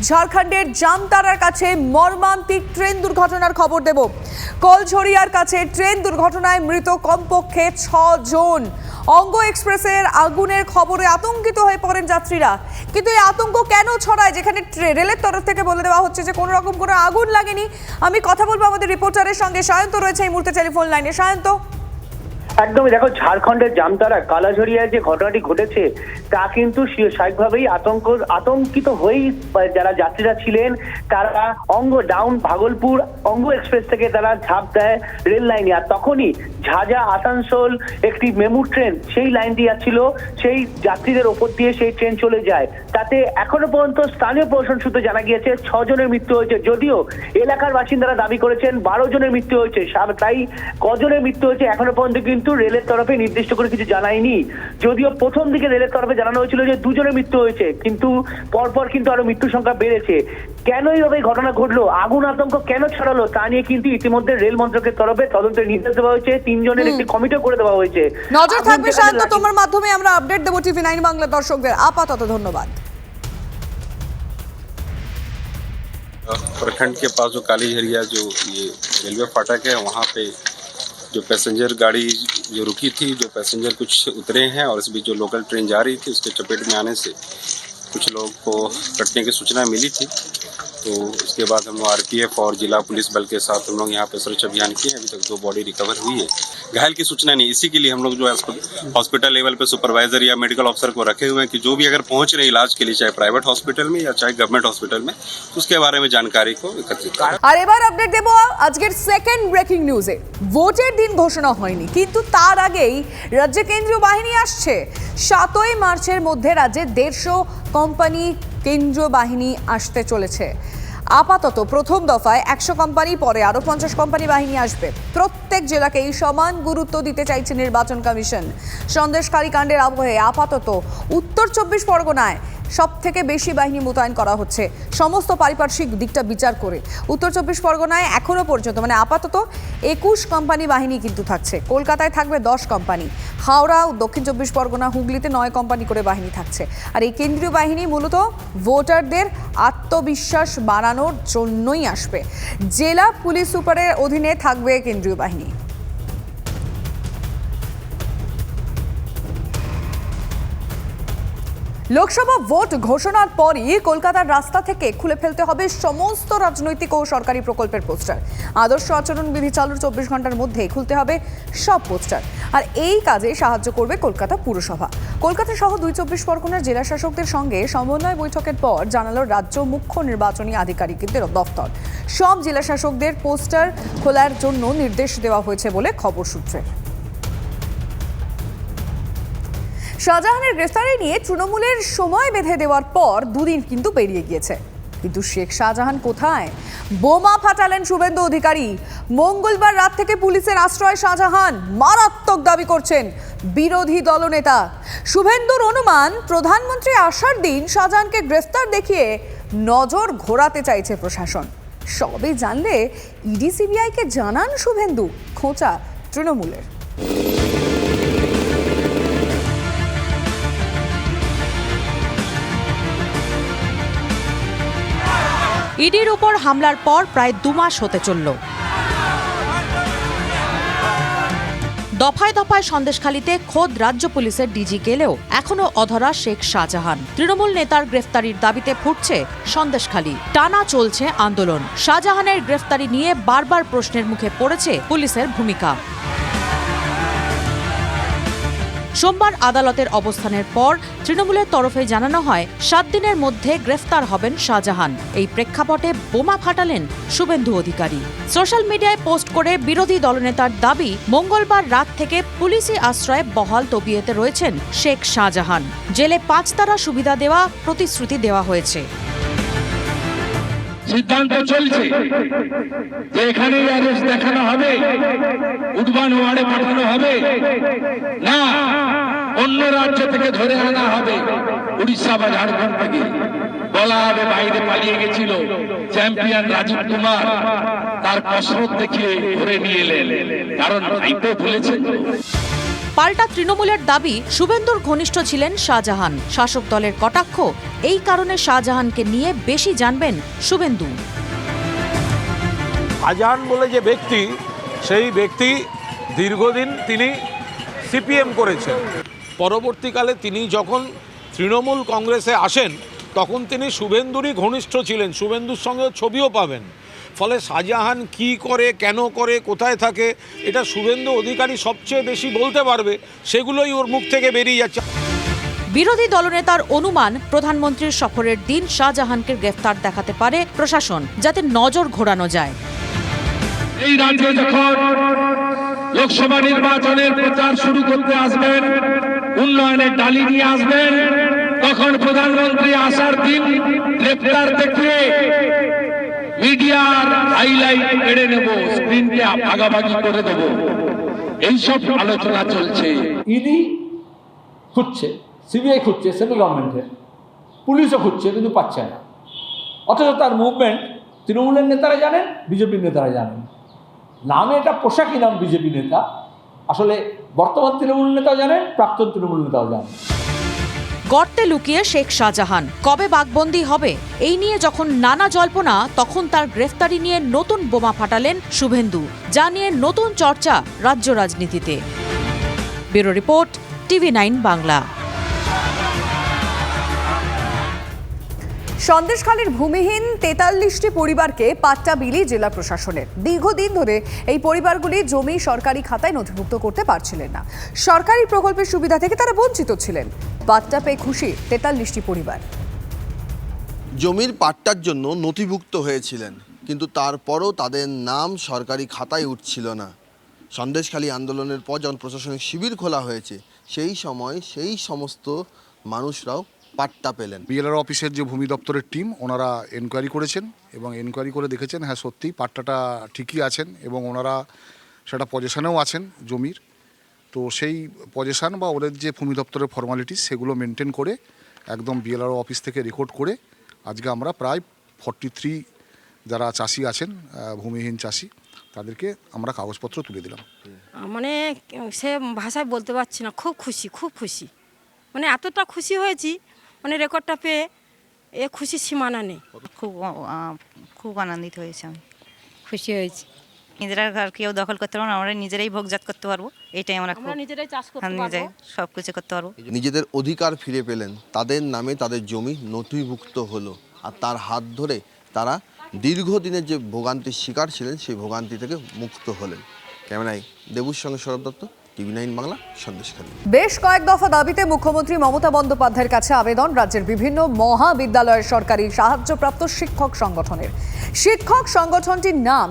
ঝাড়খণ্ডের জামতারার কাছে মর্মান্তিক ট্রেন দুর্ঘটনার খবর দেব। কলঝড়িয়ার কাছে ট্রেন দুর্ঘটনায় মৃত কমপক্ষে ছ জন অঙ্গ এক্সপ্রেসের আগুনের খবরে আতঙ্কিত হয়ে পড়েন যাত্রীরা। কিন্তু এই আতঙ্ক কেন ছড়ায়? যেখানে রেলের তরফ থেকে বলে দেওয়া হচ্ছে যে, কোনো রকম কোনো আগুন লাগেনি। আমি কথা বলব আমাদের রিপোর্টারের সঙ্গে। সায়ন্ত রয়েছে এই মুহূর্তে টেলিফোন লাইনে। সায়ন্ত। একদমই। দেখো, ঝাড়খণ্ডের জামতারা কালাঝরিয়ায় যে ঘটনাটি ঘটেছে তা কিন্তু স্বাভাবিকভাবেই আতঙ্ক আতঙ্কিত হয়েই যারা যাত্রীরা ছিলেন, তারা অঙ্গ ডাউন ভাগলপুর অঙ্গ এক্সপ্রেস থেকে তারা ঝাঁপ দেয় রেল লাইনে আর তখনই ঝাঁঝা আসানসোল একটি মেমু ট্রেন সেই লাইন দিয়ে যাচ্ছিল, সেই যাত্রীদের ওপর দিয়ে সেই ট্রেন চলে যায়। তাতে এখনও পর্যন্ত স্থানীয় প্রশাসন সূত্রে জানা গিয়েছে ছজনের মৃত্যু হয়েছে। যদিও এলাকার বাসিন্দারা দাবি করেছেন, বারো জনের মৃত্যু হয়েছে। তাই কজনের মৃত্যু হয়েছে এখনও পর্যন্ত কিন্তু রেলের তরফে নির্দিষ্ট করে কিছু জানায়নি। যদিও প্রথম দিকে রেলের তরফে জানানো হয়েছিল যে দুজনের মৃত্যু হয়েছে কিন্তু পরপর কিন্তু আরো মৃত্যু সংখ্যা বেড়েছে কেন এইভাবে এই ঘটনা ঘটলো আগুন আতঙ্ক কেন ছড়ালো তা নিয়ে কিন্তু ইতিমধ্যে রেল মন্ত্রকের তরফে তদন্তের নির্দেশ দেওয়া হয়েছে তিনজনের একটি কমিটিও করে দেওয়া হয়েছে নজর আগুন থাকবে যেখানে সায়ন্ত লাগে- তোমার মাধ্যমে আমরা আপডেট দেবো টিভি নাইন বাংলা দর্শকদের আপাতত ধন্যবাদ प्रखंड के पास जो काली झरिया जो ये रेलवे फाटक है वहाँ पे जो पैसेंजर गाड़ी जो रुकी थी, जो पैसेंजर कुछ उतरे हैं और इस बीच जो लोकल ट्रेन जा रही थी, उसके चपेट में आने से कुछ लोगों को कटने की सूचना मिली थी। तो उसके बाद हम लोग आरपीएफ और जिला पुलिस बल के साथ हम लोग यहाँ पे सर्च अभियान किए अभी तक दो बॉडी रिकवर हुई है घायल की सूचना नहीं इसी के लिए हम लोग जो है हॉस्पिटल- हॉस्पिटल लेवल पे सुपरवाइजर या मेडिकल ऑफिसर को रखे हुए हैं कि जो भी अगर पहुंच रहे इलाज के लिए चाहे प्राइवेट हॉस्पिटल में या चाहे गवर्नमेंट हॉस्पिटल में उसके बारे में जानकारी को एकत्रित करें আর এবার আপডেট দেব আজকের সেকেন্ড ব্রেকিং নিউজে ভোটের দিন ঘোষণা হয়নি কিন্তু তার আগেই রাজ্যে কেন্দ্রীয় বাহিনী আসছে সাতই মার্চের মধ্যে রাজ্যে দেড়শো কোম্পানি কেন্দ্রীয় বাহিনী আসতে চলেছে। আপাতত প্রথম দফায় একশো কোম্পানি, পরে আরও পঞ্চাশ কোম্পানি বাহিনী আসবে। প্রত্যেক জেলাকেই সমান গুরুত্ব দিতে চাইছে নির্বাচন কমিশন। সন্দেশকারী কাণ্ডের আবহে আপাতত উত্তর চব্বিশ পরগনায় সব থেকে বেশি বাহিনী মোতায়েন করা হচ্ছে। সমস্ত পারিপার্শ্বিক দিকটা বিচার করে। উত্তর চব্বিশ পরগনায় এখনও পর্যন্ত মানে আপাতত একুশ কোম্পানি বাহিনী কিন্তু থাকছে। কলকাতায় থাকবে দশ কোম্পানি। হাওড়া ও দক্ষিণ চব্বিশ পরগনা, হুগলিতে নয় কোম্পানি করে বাহিনী থাকছে। আর এই কেন্দ্রীয় বাহিনী মূলত ভোটারদের আত্মবিশ্বাস বাড়ানোর জন্যই আসবে। জেলা পুলিশ সুপারের অধীনে থাকবে কেন্দ্রীয় বাহিনী। লোকসভা ভোট ঘোষণার পরই কলকাতার রাস্তা থেকে খুলে ফেলতে হবে সমস্ত রাজনৈতিক ও সরকারি প্রকল্পের পোস্টার। আদর্শ আচরণ বিধি চালুর চব্বিশ ঘণ্টার মধ্যে খুলতে হবে সব পোস্টার। আর এই কাজে সাহায্য করবে কলকাতা পুরসভা। কলকাতা সহ দুই চব্বিশ পরগনার জেলা শাসকদের সঙ্গে সমন্বয় বৈঠকের পর জানালো রাজ্য মুখ্য নির্বাচনী আধিকারিকদের দফতর সব জেলা শাসকদের পোস্টার খোলার জন্য নির্দেশ দেওয়া হয়েছে বলে খবর সূত্রে। শাহজাহানের গ্রেফতারি নিয়ে তৃণমূলের সময় বেঁধে দেওয়ার পর দুদিন কিন্তু পেরিয়ে গিয়েছে। কিন্তু শেখ শাহজাহান কোথায়? বোমা ফাটালেন শুভেন্দু অধিকারী। মঙ্গলবার রাত থেকে পুলিশের আশ্রয় শাহজাহান মারাত্মক দাবি করছেন বিরোধী দলনেতা। শুভেন্দুর অনুমান, প্রধানমন্ত্রী আসার দিন শাহজাহানকে গ্রেফতার দেখিয়ে নজর ঘোরাতে চাইছে প্রশাসন। সবই জানলে ইডি সিবিআইকে জানান শুভেন্দু খোঁচা তৃণমূলের। ইডির উপর হামলার পর প্রায় দু মাস হতে চলল। দফায় দফায় সন্দেশখালীতে খোদ রাজ্য পুলিশের ডিজি গেলেও এখনও অধরা শেখ শাহজাহান। তৃণমূল নেতার গ্রেফতারির দাবিতে ফুটছে সন্দেশখালী। টানা চলছে আন্দোলন। শাহজাহানের গ্রেফতারি নিয়ে বারবার প্রশ্নের মুখে পড়েছে পুলিশের ভূমিকা। সোমবার আদালতের অবস্থানের পর তৃণমূলের তরফে জানানো হয়, সাত দিনের মধ্যে গ্রেফতার হবেন শাহজাহান। এই প্রেক্ষাপটে বোমা ফাটালেন শুভেন্দু অধিকারী। সোশ্যাল মিডিয়ায় পোস্ট করে বিরোধী দলনেতার দাবি, মঙ্গলবার রাত থেকে পুলিশি আশ্রয়ে বহাল তবিয়েতে রয়েছেন শেখ শাহজাহান। জেলে পাঁচ তারা সুবিধা দেওয়া, প্রতিশ্রুতি দেওয়া হয়েছে। সিদ্ধান্ত চলছে যে এখানেই অ্যারেস্ট দেখানো হবে উডবান ওয়ার্ডে পাঠানো হবে। না, অন্য রাজ্য থেকে ধরে আনা হবে, উড়িষ্যা বা ঝাড়খণ্ড থেকে। বলা হবে বাইরে পালিয়ে গেছিল চ্যাম্পিয়ন রাজীব কুমার। তার কসরত দেখিয়ে ধরে নিয়ে এলেন। কারণ তো। পাল্টা তৃণমূলের দাবি শুভেন্দুর ঘনিষ্ঠ ছিলেন শাহজাহান। শাসক দলের কটাক্ষ এই কারণে শাহজাহানকে নিয়ে বেশি জানবেন শুভেন্দু। আজান বলে যে ব্যক্তি, সেই ব্যক্তি দীর্ঘদিন তিনি সিপিএম করেছেন। পরবর্তীকালে তিনি যখন তৃণমূল কংগ্রেসে আসেন, তখন তিনি শুভেন্দুরই ঘনিষ্ঠ ছিলেন। শুভেন্দুর সঙ্গে ছবিও পাবেন। ফলে শাহজাহান কি করে কেন করে কোথায় থাকে এটা শুভেন্দু অধিকারী সবচেয়ে বেশি বলতে পারবে। সেগুলোই ওর মুখ থেকে বেরিয়ে যাচ্ছে। বিরোধী দলনেতার অনুমান প্রধানমন্ত্রীর সফরের দিন শাহজাহানকে গ্রেফতার দেখাতে পারে প্রশাসন যাতে নজর ঘোরানো যায়। এই রাজ্যে যখন লোকসভা নির্বাচনের প্রচার শুরু করতে আসবেন উন্নয়নের ডালি নিয়ে আসবেন তখন প্রধানমন্ত্রী আসার দিন গ্রেপ্তার দেখিয়ে মিডিয়ার হাইলাইট কেড়ে নেব, স্ক্রিনকে ভাগাভাগি করে দেব। এইসব আলোচনা চলছে। ইডি খুঁজছে, সিবিআই খুঁজছে, সেন্ট্রাল গভর্নমেন্টের। পুলিশও খুঁজছে, কিন্তু পাচ্ছে না। অথচ তার মুভমেন্ট তৃণমূলের নেতারা জানেন, বিজেপির নেতারা জানেন। নামে এটা পোশাকই নাম বিজেপি নেতা। আসলে বর্তমান তৃণমূল নেতাও জানেন, প্রাক্তন তৃণমূল নেতাও জানেন। গর্তে লুকিয়ে শেখ শাহজাহান। কবে বাঘবন্দি হবে? এই নিয়ে যখন নানা জল্পনা, তখন তার গ্রেফতারি নিয়ে নতুন বোমা ফাটালেন শুভেন্দু, যা নিয়ে নতুন চর্চা রাজ্য রাজনীতিতে। Bureau report, TV nine Bangla. সন্দেশখালীর ভূমিহীন তেতাল্লিশটি পরিবারকে পাট্টা বিলি জেলা প্রশাসনের। দীর্ঘদিন ধরে এই পরিবারগুলি জমি সরকারি খাতায় নথিভুক্ত করতে পারছিলেন না। সরকারি প্রকল্পের সুবিধা থেকে তারা বঞ্চিত ছিলেন। পাট্টা পেয়ে খুশি তেতাল্লিশটি পরিবার। জমির পাট্টার জন্য নথিভুক্ত হয়েছিলেন, কিন্তু তারপরও তাদের নাম সরকারি খাতায় উঠছিল না। সন্দেশখালী আন্দোলনের পর যখন প্রশাসনিক শিবির খোলা হয়েছে, সেই সময় সেই সমস্ত মানুষরাও পাট্টা পেলেন। বিএলআর অফিসের যে ভূমি দপ্তরের টিম ওনারা এনকোয়ারি করেছেন এবং এনকোয়ারি করে দেখেছেন হ্যাঁ সত্যি পাট্টাটা ঠিকই আছেন এবং ওনারা সেটা পজিশনেও আছেন জমির। তো সেই পজিশন বা ওদের যে ভূমি দপ্তরের ফর্মালিটিস সেগুলো মেনটেন করে একদম বিএলআর অফিস থেকে রেকর্ড করে আজকে আমরা প্রায় ফর্টি থ্রি যারা চাষি আছেন ভূমিহীন চাষি তাদেরকে আমরা কাগজপত্র তুলে দিলাম। মানে সে ভাষায় বলতে পারছি না খুব খুশি খুব খুশি। মানে এতটা খুশি হয়েছি মানে রেকর্ডটা পেয়ে এ খুশি সীমানা নেই। খুব খুব আনন্দিত হয়েছে আমি। খুশি হয়েছি। নিজেরা ঘর কেউ দখল করতে পারব না আমরা নিজেরাই ভোগজাত করতে পারব এটাই আমরা নিজেরাই চাষ করতে পারব। নিজেরাই সব কিছু করতে পারব। নিজেদের অধিকার ফিরে পেলেন তাদের নামে তাদের জমি নথিভুক্ত হলো আর তার হাত ধরে তারা দীর্ঘদিনের যে ভোগান্তির শিকার ছিলেন সেই ভোগান্তি থেকে মুক্ত হলেন। ক্যামেরায় দেবুর সঙ্গে সৌরভ দত্ত বেশ কয়েক দফা দাবিতে মুখ্যমন্ত্রী মমতা বন্দ্যোপাধ্যায়ের কাছে আবেদন রাজ্যের বিভিন্ন মহাবিদ্যালয়ের সরকারি সাহায্যপ্রাপ্ত শিক্ষক সংগঠনের। শিক্ষক সংগঠনটির নাম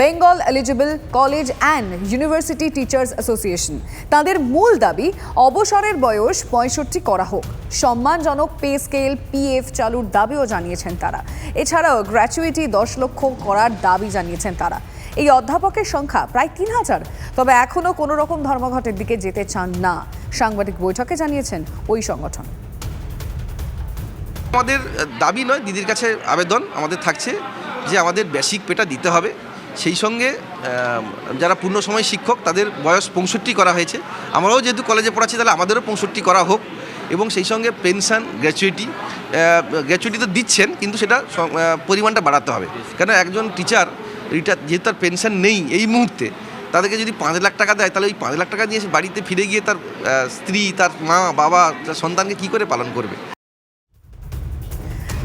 Bengal eligible college and university teachers association. তাদের মূল দাবি, অবসরের বয়স পঁয়ষট্টি করা হোক। সম্মানজনক পে স্কেল পিএফ চালুর দাবিও জানিয়েছেন তারা। এছাড়াও গ্র্যাচুইটি দশ লক্ষ করার দাবি জানিয়েছেন তারা। এই অধ্যাপকের সংখ্যা প্রায় তিন হাজার। তবে এখনও কোনো রকম ধর্মঘটের দিকে যেতে চান না। সাংবাদিক বৈঠকে জানিয়েছেন ওই সংগঠন। আমাদের দাবি নয়, দিদির কাছে আবেদন আমাদের থাকছে যে আমাদের বেসিক পেটা দিতে হবে। সেই সঙ্গে যারা পূর্ণ সময় শিক্ষক, তাদের বয়স পঁয়ষট্টি করা হয়েছে। আমরাও যেহেতু কলেজে পড়াচ্ছি, তাহলে আমাদেরও পঁয়ষট্টি করা হোক। এবং সেই সঙ্গে পেনশন, গ্র্যাচুইটি গ্র্যাচুইটি তো দিচ্ছেন, কিন্তু সেটা পরিমাণটা বাড়াতে হবে। কেন, একজন টিচার রিটায়ার, যেহেতু তার পেনশন নেই এই মুহূর্তে, তাদেরকে যদি পাঁচ লাখ টাকা দেয়, তাহলে ওই পাঁচ লাখ টাকা সে বাড়িতে ফিরে গিয়ে তার স্ত্রী, তার মা, বাবা, তার সন্তানকে কী করে পালন করবে?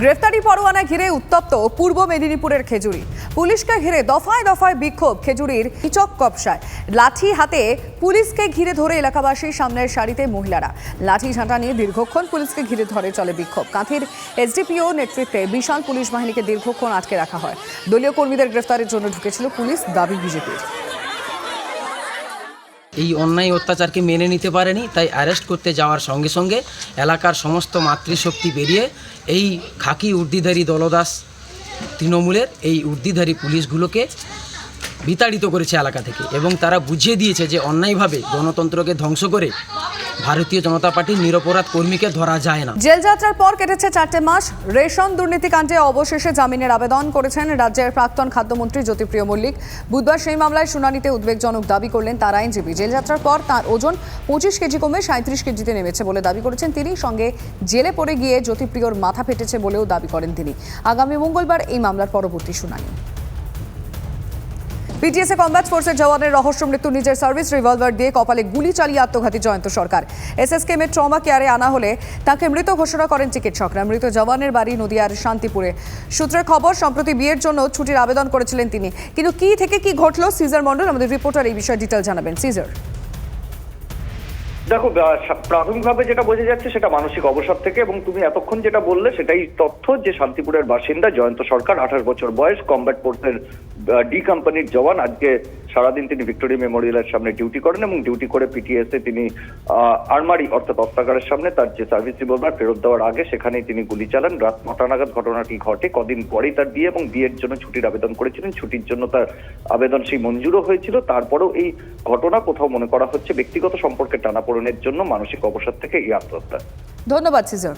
গ্রেফতারি পরোয়ানা ঘিরে উত্তপ্ত পূর্ব মেদিনীপুরের খেজুরি। পুলিশকে ঘিরে দফায় দফায় বিক্ষোভ খেজুরির ইচক কপসায় লাঠি হাতে পুলিশকে ঘিরে ধরে এলাকাবাসীর সামনের সারিতে মহিলারা। লাঠি ঝাঁটা নিয়ে দীর্ঘক্ষণ পুলিশকে ঘিরে ধরে চলে বিক্ষোভ। কাঁথির এসডিপিও নেতৃত্বে বিশাল পুলিশ বাহিনীকে দীর্ঘক্ষণ আটকে রাখা হয়। দলীয় কর্মীদের গ্রেফতারের জন্য ঢুকেছিল পুলিশ, দাবি বিজেপির। এই অন্যায় অত্যাচারকে মেনে নিতে পারেনি, তাই অ্যারেস্ট করতে যাওয়ার সঙ্গে সঙ্গে এলাকার সমস্ত মাতৃশক্তি বেরিয়ে এই খাকি উর্দিধারী দলদাস তৃণমূলের এই উর্দিধারী পুলিশগুলোকে বিতাড়িত করেছে এলাকা থেকে এবং তারা বুঝিয়ে দিয়েছে যে অন্যায়ভাবে গণতন্ত্রকে ধ্বংস করে ভারতীয় জনতা পার্টির নিরপরাধ কর্মীকে ধরা যায় না। জেল যাত্রার পর কেটেছে চারটে মাস রেশন দুর্নীতিকাণ্ডে অবশেষে জামিনের আবেদন করেছেন রাজ্যের প্রাক্তন খাদ্যমন্ত্রী জ্যোতিপ্রিয় মল্লিক। বুধবার সেই মামলায় শুনানিতে উদ্বেগজনক দাবি করলেন তার আইনজীবী। জেল যাত্রার পর তার ওজন পঁচিশ কেজি কমে সাঁত্রিশ কেজিতে নেমেছে বলে দাবি করেছেন তিনি। সঙ্গে জেলে পড়ে গিয়ে জ্যোতিপ্রিয়র মাথা ফেটেছে বলেও দাবি করেন তিনি। আগামী মঙ্গলবার এই মামলার পরবর্তী শুনানি। পিটিএসএ কমব্যাট ফোর্সের জওয়ানের রহস্য মৃত্যু নিজের সার্ভিস রিভলভার দিয়ে কপালে গুলি চালিয়ে আত্মঘাতী জয়ন্ত সরকার। এসএসকেমের ট্রমা কেয়ারে আনা হলে তাকে মৃত ঘোষণা করেন চিকিৎসকরা। মৃত জওয়ানের বাড়ি নদিয়ার শান্তিপুরে। সূত্রের খবর, সম্প্রতি বিয়ের জন্য ছুটির আবেদন করেছিলেন তিনি। কিন্তু কি থেকে কি ঘটল, সিজার মন্ডল আমাদের রিপোর্টার এই বিষয়ে ডিটেল জানাবেন। সিজার। দেখো প্রাথমিকভাবে যেটা বোঝা যাচ্ছে সেটা মানসিক অবসাদ থেকে, এবং তুমি এতক্ষণ যেটা বললে সেটাই তথ্য যে শান্তিপুরের বাসিন্দা জয়ন্ত সরকার, আঠাশ বছর বয়স কমব্যাট ফোর্সের ডি কোম্পানির জওয়ান। আজকে সারাদিন তিনি ভিক্টোরিয়া মেমোরিয়ালের সামনে ডিউটি করেন এবং ডিউটি করে পিটিএসে তিনি আরমারি অর্থাৎ অস্ত্রাগারের সামনে তার যে সার্ভিস রিভলভার ফেরত দেওয়ার আগে সেখানেই তিনি গুলি চালান। রাত নটা নাগাদ ঘটনাটি ঘটে, কদিন পরেই তার বিয়ে এবং বিয়ের জন্য ছুটির আবেদন করেছিলেন। ছুটির জন্য তার আবেদন সেই মঞ্জুরও হয়েছিল। তারপরেও এই ঘটনা কোথাও মনে করা হচ্ছে, ব্যক্তিগত সম্পর্কে টানাপোড়েনের জন্য মানসিক অবসাদ থেকে এই আত্মহত্যা। ধন্যবাদ সিজার